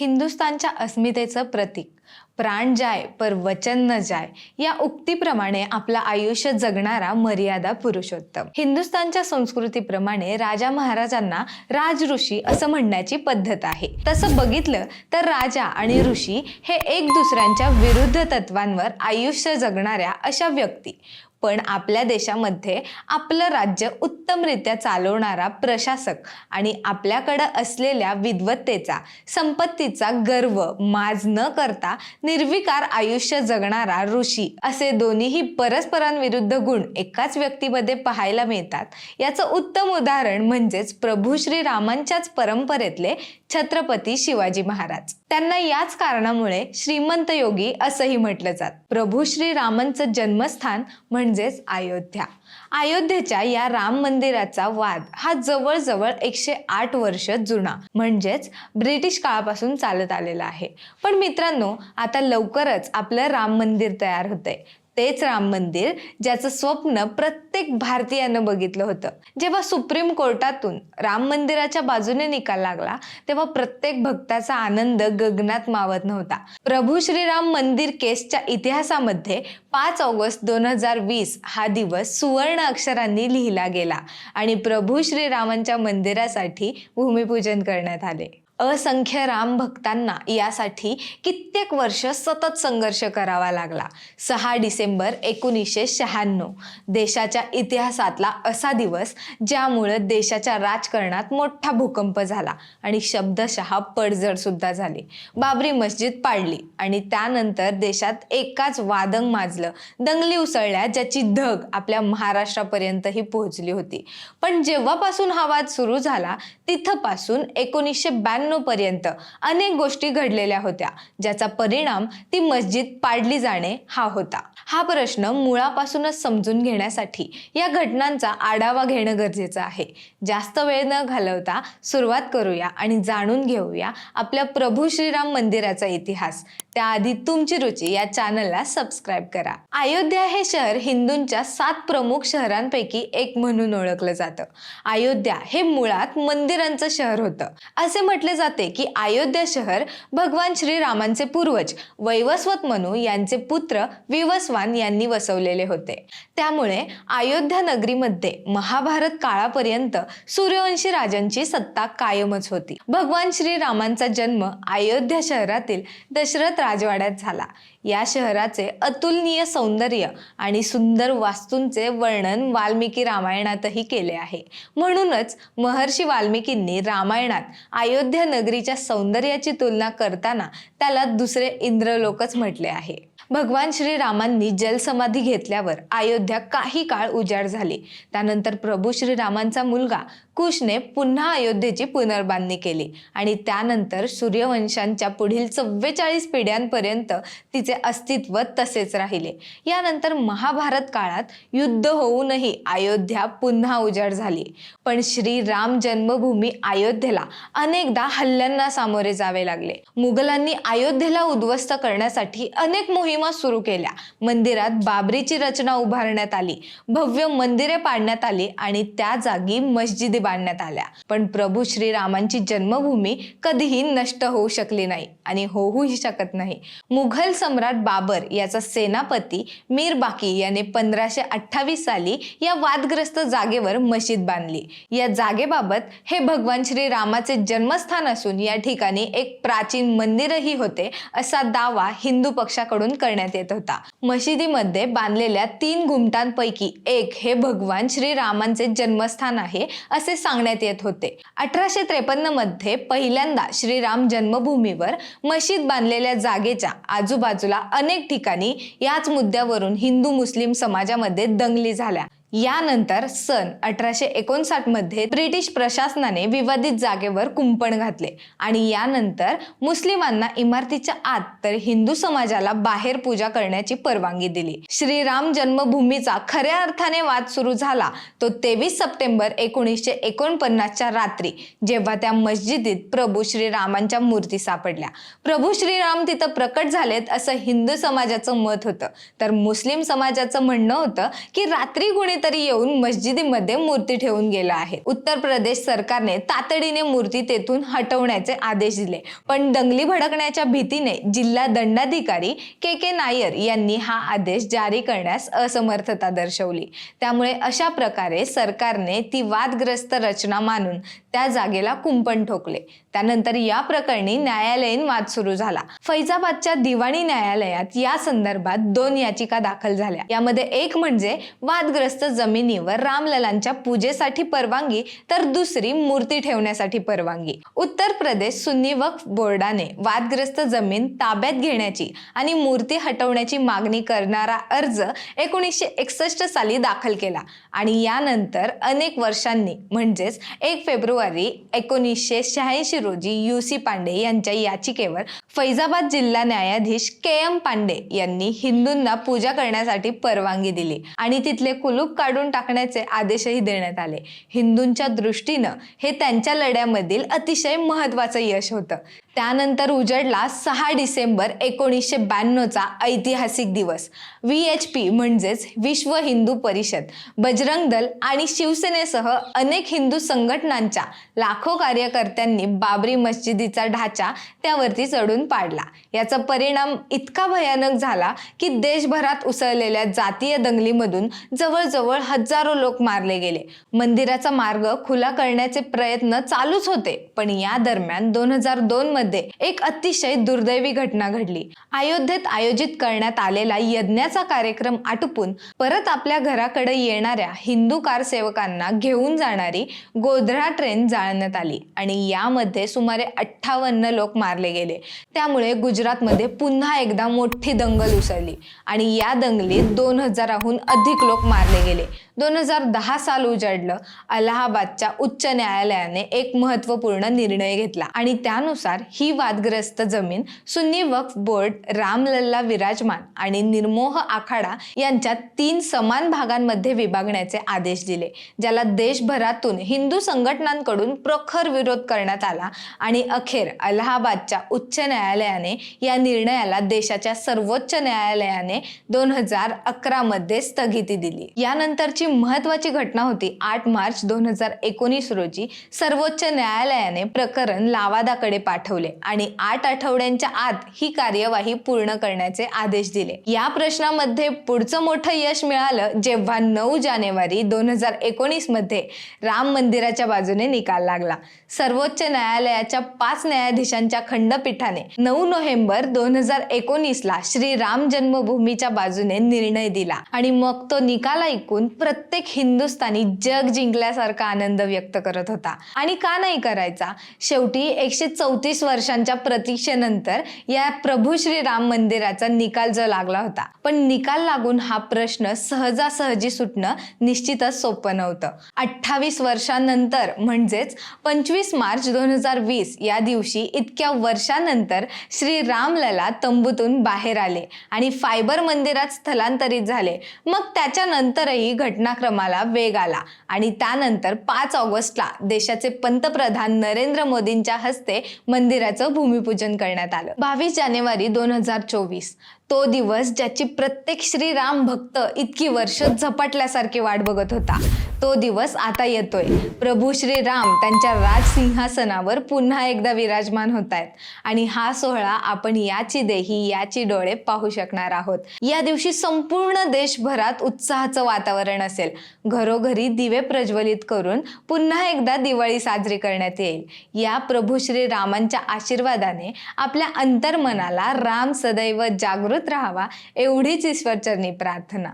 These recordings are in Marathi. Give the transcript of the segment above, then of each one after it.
हिंदुस्थानच्या अस्मितेचं प्रतीक. प्राण जाय पर वचन न जाय या उक्तीप्रमाणे आपलं आयुष्य जगणारा मर्यादा पुरुषोत्तम. हिंदुस्थानच्या संस्कृतीप्रमाणे राजा महाराजांना राज ऋषी असं म्हणण्याची पद्धत आहे. तसं बघितलं तर राजा आणि ऋषी हे एक दुसऱ्यांच्या विरुद्ध तत्वांवर आयुष्य जगणाऱ्या अशा व्यक्ती. पण आपल्या देशामध्ये आपलं राज्य उत्तमरित्या चालवणारा प्रशासक आणि आपल्याकडं असलेल्या विद्वत्तेचा संपत्तीचा गर्व माज न करता निर्विकार आयुष्य जगणारा ऋषी असे दोन्हीही परस्परांविरुद्ध गुण एकाच व्यक्तीमध्ये पाहायला मिळतात. याचं उत्तम उदाहरण म्हणजेच प्रभू श्री रामांच्याच परंपरेतले छत्रपती शिवाजी महाराज. त्यांना याच कारणामुळे श्रीमंत योगी असंही म्हटलं जात. प्रभू श्री रामांचं जन्मस्थान म्हणजे म्हणजेच अयोध्या. अयोध्येच्या या राम मंदिराचा वाद हा जवळजवळ एकशे आठ वर्ष जुना म्हणजेच ब्रिटिश काळापासून चालत आलेला आहे. पण मित्रांनो आता लवकरच आपलं राम मंदिर तयार होतंय. तेच राम मंदिर ज्याचं स्वप्न प्रत्येक भारतीयानं बघितलं होतं. जेव्हा सुप्रीम कोर्टातून राम मंदिराच्या बाजूने निकाल लागला तेव्हा प्रत्येक भक्ताचा आनंद गगनात मावत नव्हता. प्रभू श्रीराम मंदिर केसच्या इतिहासामध्ये पाच ऑगस्ट दोन हजार वीस हा दिवस सुवर्ण अक्षरांनी लिहिला गेला आणि प्रभू श्रीरामांच्या मंदिरासाठी भूमिपूजन करण्यात आले. असंख्य राम भक्तांना यासाठी कित्येक वर्ष सतत संघर्ष करावा लागला. सहा डिसेंबर एकोणीसशे शहाण्णव. देशाच्या इतिहासातला असा दिवस ज्यामुळं देशाच्या राजकारणात मोठा भूकंप झाला आणि शब्दशः पडझड सुद्धा झाली. बाबरी मस्जिद पाडली आणि त्यानंतर देशात एकाच वादंग माजलं. दंगली उसळल्या ज्याची धग आपल्या महाराष्ट्रापर्यंतही पोहोचली होती. पण जेव्हापासून हा वाद सुरू झाला तिथपासून एकोणीसशे ब्याण्णव पर्यंत अनेक गोष्टी घडलेल्या होत्या ज्याचा परिणाम ती मस्जिद पाडली जाणे हा होता. हा प्रश्न मुळापासूनच समजून घेण्यासाठी या घटनांचा आढावा घेणं गरजेचं आहे. जास्त वेळ न घालवता सुरुवात करूया आणि जाणून घेऊया आपल्या प्रभू श्रीराम मंदिराचा इतिहास. त्याआधी तुमची रुची या चॅनलला सबस्क्राईब करा. अयोध्या हे शहर हिंदूंच्या सात प्रमुख शहरांपैकी एक म्हणून ओळखलं जातं. अयोध्या हे मुळात मंदिरांचं शहर होतं. असे म्हटले जाते की अयोध्या शहर भगवान श्रीरामांचे पूर्वज वैवस्वत मनू यांचे पुत्र विवस्वान यांनी वसवलेले होते. त्यामुळे अयोध्या नगरीमध्ये महाभारत काळापर्यंत सूर्यवंशी राजांची सत्ता कायमच होती. भगवान श्रीरामांचा जन्म अयोध्या शहरातील दशरथ राजवाड्यात झाला. या शहराचे अतुलनीय सौंदर्य आणि सुंदर वास्तूंचे वर्णन वाल्मिकी रामायणातही केले आहे. म्हणूनच महर्षी वाल्मिकींनी रामायणात अयोध्या नगरीच्या सौंदर्याची तुलना करताना त्याला दुसरे इंद्रलोकच म्हटले आहे. भगवान श्रीरामांनी जलसमाधी घेतल्यावर अयोध्या काही काळ उजाड झाली. त्यानंतर प्रभू श्रीरामांचा मुलगा कुशने पुन्हा अयोध्येची पुनर्बांधणी केली आणि त्यानंतर सूर्यवंशांच्या पुढील चव्वेचाळीस पिढ्यांपर्यंत तिचे अस्तित्व तसेच राहिले. यानंतर महाभारत काळात युद्ध होऊनही अयोध्या पुन्हा उजाड झाली. पण श्रीराम जन्मभूमी अयोध्येला अनेकदा हल्ल्यांना सामोरे जावे लागले. मुघलांनी अयोध्येला उद्ध्वस्त करण्यासाठी अनेक मोहीम सुरू केल्या. मंदिरात बाबरीची रचना उभारण्यात आली. भव्य मंदिरे पाडण्यात आली आणि त्या जागी मस्जिदी बांधण्यात आल्या. पण प्रभू श्रीरामांची जन्मभूमी कधीही नष्ट होऊ शकली नाही आणि होऊही शकत नाही. मुघल सम्राट बाबर याचा सेनापती मीर बाकी याने पंधराशे अठ्ठावीस साली या वादग्रस्त जागेवर मशीद बांधली. या जागेबाबत हे भगवान श्रीरामाचे जन्मस्थान असून या ठिकाणी एक प्राचीन मंदिरही होते असा दावा हिंदू पक्षाकडून करण्यात येत होता. मशिदीमध्ये बांधलेल्या तीन घुमटांपैकी एक हे भगवान श्रीरामांचे जन्मस्थान आहे असे सांगण्यात येत होते. अठराशे त्रेपन्नमध्ये पहिल्यांदा श्रीराम जन्मभूमीवर मशीद बांधलेल्या जागेच्या आजूबाजूला अनेक ठिकाणी याच मुद्द्यावरून हिंदू मुस्लिम समाजामध्ये दंगली झाल्या. यानंतर सन अठराशे एकोणसाठमध्ये ब्रिटिश प्रशासनाने विवादित जागेवर कुंपण घातले. आणि यानंतर मुस्लिमांना इमारतीच्या आत तर हिंदू समाजाला बाहेर पूजा करण्याची परवानगी दिली. श्रीराम जन्मभूमीचा खऱ्या अर्थाने वाद सुरू झाला. तो तेवीस सप्टेंबर एकोणीसशे एकोणपन्नासच्या रात्री जेव्हा त्या मस्जिदीत प्रभू श्रीरामांच्या मूर्ती सापडल्या. प्रभू श्रीराम तिथं प्रकट झालेत असं हिंदू समाजाचं मत होतं. तर मुस्लिम समाजाचं म्हणणं होतं की रात्री गुणित कोणीतरी येऊन मस्जिदीमध्ये मूर्ती ठेवून गेला आहे. उत्तर प्रदेश सरकारने तातडीने मूर्ती तेथून हटवण्याचे आदेश दिले. पण दंगली भडकण्याच्या भीतीने जिल्हा दंडाधिकारी के के नायर यांनी हा आदेश जारी करण्यास असमर्थता दर्शवली. त्यामुळे अशा प्रकारे सरकारने ती वादग्रस्त रचना मानून त्या जागेला कुंपण ठोकले. त्यानंतर या प्रकरणी न्यायालयीन वाद सुरू झाला. फैजाबादच्या दिवाणी न्यायालयात या संदर्भात दोन याचिका दाखल झाल्या. यामध्ये एक म्हणजे वादग्रस्त जमिनीवर रामललांच्या पूजेसाठी परवानगी तर दुसरी मूर्ती ठेवण्यासाठी परवानगी. उत्तर प्रदेश सुन्नी वक्फ बोर्डाने वादग्रस्त जमीन ताब्यात घेण्याची आणि मूर्ती हटवण्याची मागणी करणारा अर्ज एकोणीसशे एकसष्ट साली दाखल केला. आणि यानंतर अनेक वर्षांनी म्हणजेच एक फेब्रुवारी एकोणीसशे शहाऐंशी रोजी यू सी पांडे यांच्या याचिकेवर फैजाबाद जिल्हा न्यायाधीश के एम पांडे यांनी हिंदूंना पूजा करण्यासाठी परवानगी दिली. आणि तिथले कुलूप काढून टाकण्याचे आदेशही देण्यात आले. हिंदूंच्या दृष्टीनं हे त्यांच्या लढ्यामधील अतिशय महत्वाचं यश होतं. त्यानंतर उजडला सहा डिसेंबर एकोणीसशे ब्याण्णवचा ऐतिहासिक दिवस. व्ही एच पी म्हणजेच विश्व हिंदू परिषद. बजरंग दल आणि शिवसेनेसह अनेक हिंदू संघटनांच्या लाखो कार्यकर्त्यांनी बाबरी मस्जिदीचा ढाचा त्यावरती चढून पाडला. याचा परिणाम इतका भयानक झाला की देशभरात उसळलेल्या जातीय दंगलीमधून जवळजवळ हजारो लोक मारले गेले. मंदिराचा मार्ग खुला करण्याचे प्रयत्न चालूच होते पण या दरम्यान दोन हजार दोन मध्ये एक अतिशय दुर्दैवी घटना घडली. अयोध्येत आयोजित करण्यात आलेला यज्ञाचा कार्यक्रम आटोपून परत आपल्या घराकडे येणाऱ्या हिंदू कारसेवकांना घेऊन जाणारी गोधरा ट्रेन जाळण्यात आली आणि यामध्ये सुमारे अठ्ठावन्न लोक मारले गेले. त्यामुळे गुजरातमध्ये पुन्हा एकदा मोठी दंगल उसळली आणि या दंगलीत दोन हजाराहून अधिक लोक मारले गेले. दोन हजार दहा साल उजाडलं अलाहाबादच्या उच्च न्यायालयाने एक महत्त्वपूर्ण निर्णय घेतला आणि त्यानुसार ही वादग्रस्त जमीन सुन्नी वक्फ बोर्ड रामलल्ला विराजमान आणि निर्मोह आखाडा यांच्या तीन समान भागांमध्ये विभागण्याचे आदेश दिले ज्याला देशभरातून हिंदू संघटनांकडून प्रखर विरोध करण्यात आला आणि अखेर अलाहाबादच्या उच्च न्यायालयाने या निर्णयाला देशाच्या सर्वोच्च न्यायालयाने दोन हजार अकरा मध्ये स्थगिती दिली. यानंतरची महत्वाची घटना होती आठ मार्च दोन हजार एकोणीस रोजी. सर्वोच्च न्यायालयाने प्रकरण लावादाकडे पाठवले. आणि आठ आठवड्यांच्या आत ही कार्यवाही पूर्ण करण्याचे आदेश दिले. या प्रश्नामध्ये पुढचं मोठं यश मिळालं जेव्हा नऊ जानेवारी दोन हजार एकोणीसमध्ये राम मंदिराच्या बाजूने निकाल लागला. सर्वोच्च न्यायालयाच्या पाच न्यायाधीशांच्या खंडपीठाने नऊ नोव्हेंबर दोन हजार एकोणीस ला श्री राम जन्मभूमीच्या बाजूने निर्णय दिला आणि मग तो निकाल ऐकून प्रत्येक हिंदुस्थानी जग जिंकल्यासारखा आनंद व्यक्त करत होता. आणि का नाही करायचा? शेवटी एकशे चौतीस वर्षांच्या प्रतीक्षेनंतर या प्रभू श्री राम मंदिराचा निकाल जो लागला होता. पण निकाल लागून हा प्रश्न सहजासहजी सुटणं निश्चितच सोपं नव्हतं. अठ्ठावीस वर्षांनंतर म्हणजेच पंचवीस मार्च दोन हजार वीस या दिवशी इतक्या वर्षानंतर श्री रामलला तंबूतून बाहेर आले आणि फायबर मंदिरात स्थलांतरित झाले. मग त्याच्यानंतरही घटनाक्रमाला वेग आला आणि त्यानंतर पाच ऑगस्टला देशाचे पंतप्रधान नरेंद्र मोदींच्या हस्ते मंदिर मंदिराचं भूमिपूजन करण्यात आलं. बावीस जानेवारी दोन हजार चोवीस. तो दिवस ज्याची प्रत्येक श्रीराम भक्त इतकी वर्ष झपाटल्यासारखी वाट बघत होता. तो दिवस आता येतोय. प्रभू श्रीराम त्यांच्या राजसिंहासनावर पुन्हा एकदा विराजमान होत आहेत आणि हा सोहळा आपण याची देही याची डोळे पाहू शकणार आहोत. या दिवशी संपूर्ण देशभरात उत्साहाचं वातावरण असेल. घरोघरी दिवे प्रज्वलित करून पुन्हा एकदा दिवाळी साजरी करण्यात येईल. या प्रभू श्री रामांच्या आशीर्वादाने आपल्या अंतर्मनाला राम सदैव जागृत राहावा एवढीच ईश्वरचरणी प्रार्थना.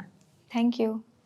थँक्यू